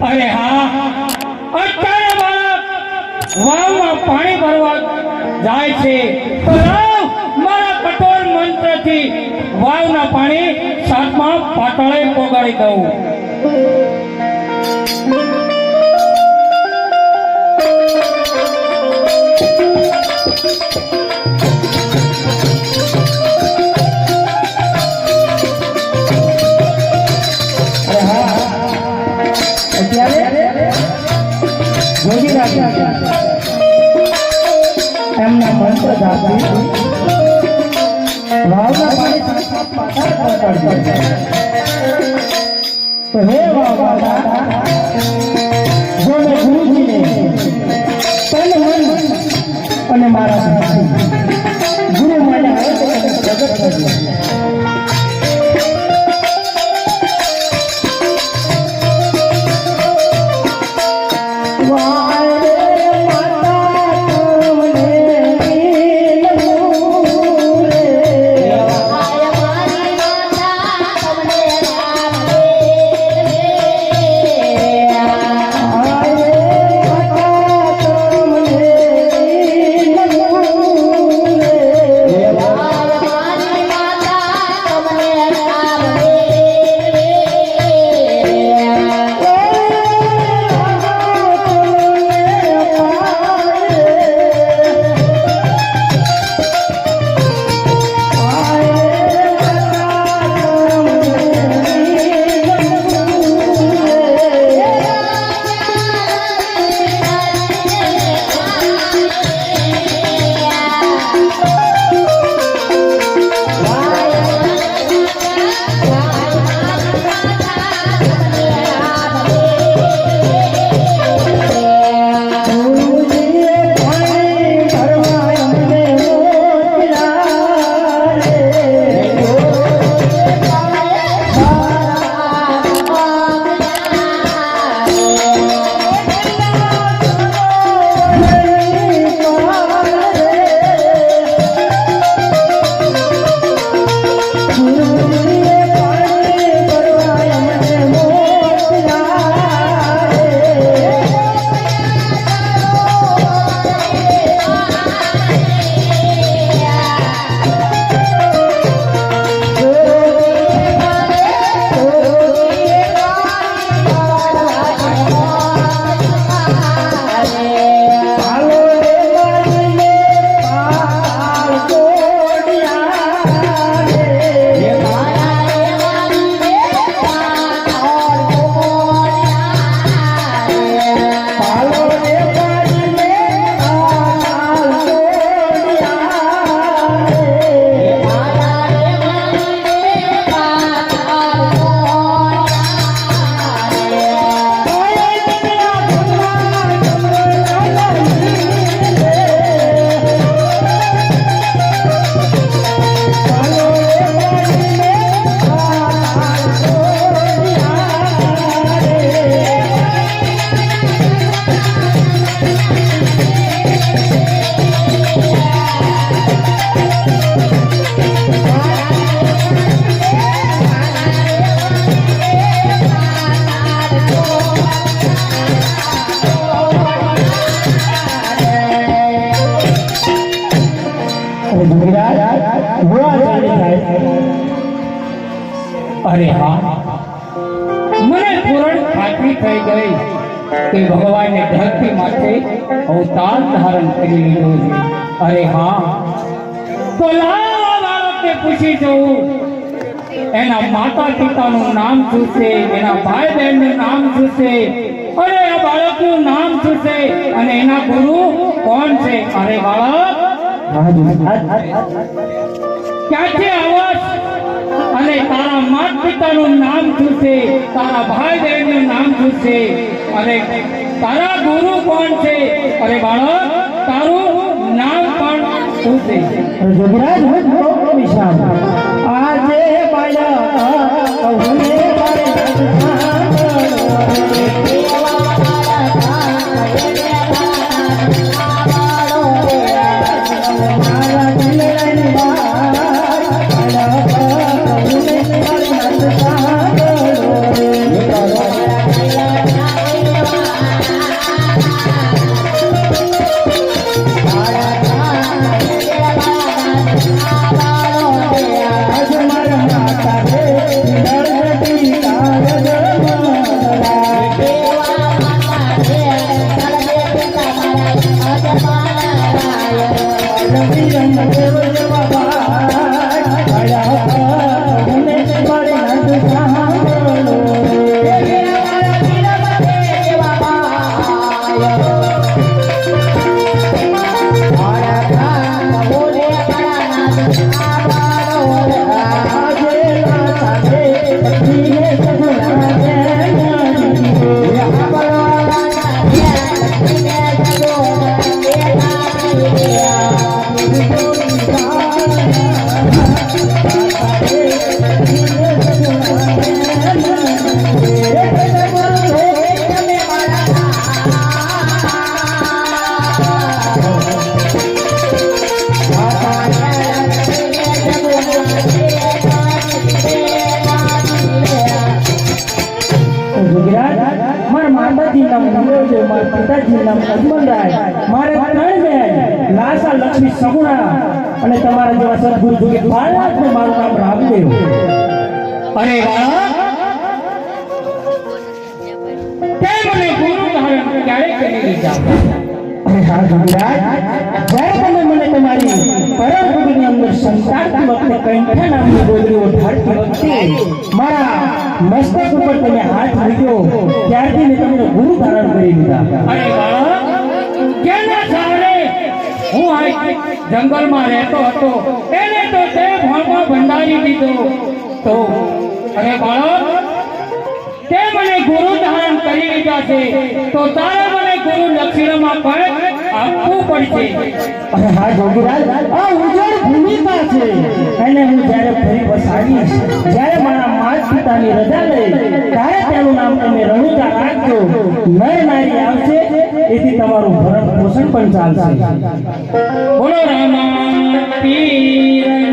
અરે હા, અત્યારે બાળક વાવમાં પાણી ભરવા જાય છે. તો લાવ મારા કઠોર મંત્રથી વાવના પાણી સાતમા પાતાળે પોગાડી દઉં. એમના મંત્ર જાપી વાવના પાણી પાતાળ પહોંચાડજો તો હે વાવવાલા જો મેં ગુરુજીને તન અને મારા ગુરુ મને હવે તો પ્રગટ કરજો અરે હા. મને પૂરણ ખાતરી થઈ ગઈ કે ભગવાને ધરતી માથે અવતાર ધારણ કરી લીધો છે. અરે હા. તો લાવ પૂછી જવું એના માતા પિતાનું નામ શું છે એના ભાઈ બહેનનું નામ શું છે અરે આ બાળકનું નામ શું છે અને એના ગુરુ કોણ છે? અરે બાળક. ક્યાંથી આવસ અને તારા માત પિતાનું નામ શું છે તારા ભાઈ બહેનનું નામ શું છે અને તારા ગુરુ કોણ છે? અરે બાળક, તારું નામ પણ શું છે આજે બાળક મારા નામ મંગળદેવ મારા પિતાજી નામ અજમલરાય મારે ત્રણ બેન લાસા લક્ષ્મી, સગુણા અને તમારા જેવા સદગુરુ જોગે બાળકને મારું નામ રામદેવ અરે જ્યારે તમે મને તમારી પરમ ગુરુની અંદર મારા મસ્તક ઉપર તમે હાથ મૂક્યો ત્યારથી મેં તમને ગુરુ ધારણ કરી લીધા. કેના હું આ જંગલમાં રહેતો હતો. એને તો તે ભણમાં ભંડારી દીધો. તો અરે બાળક તે મને ગુરુ ધારણ કરી લીધા છે. તો તારે મને ગુરુ દક્ષિણામાં પણ આપવું પડશે. અરે હા જોગીરાજ. આ ઉજળ ભૂમિકા છે. એને હું જ્યારે ફરી વસાવીશ જ્યારે મારા માતા પિતાની રજા લઈ ત્યારે તેનું નામ તમે રણુજા રાખજો. નર નારી આવશે, એથી તમારું ભરણ પોષણ પણ ચાલશે. બોલો રામા પીર.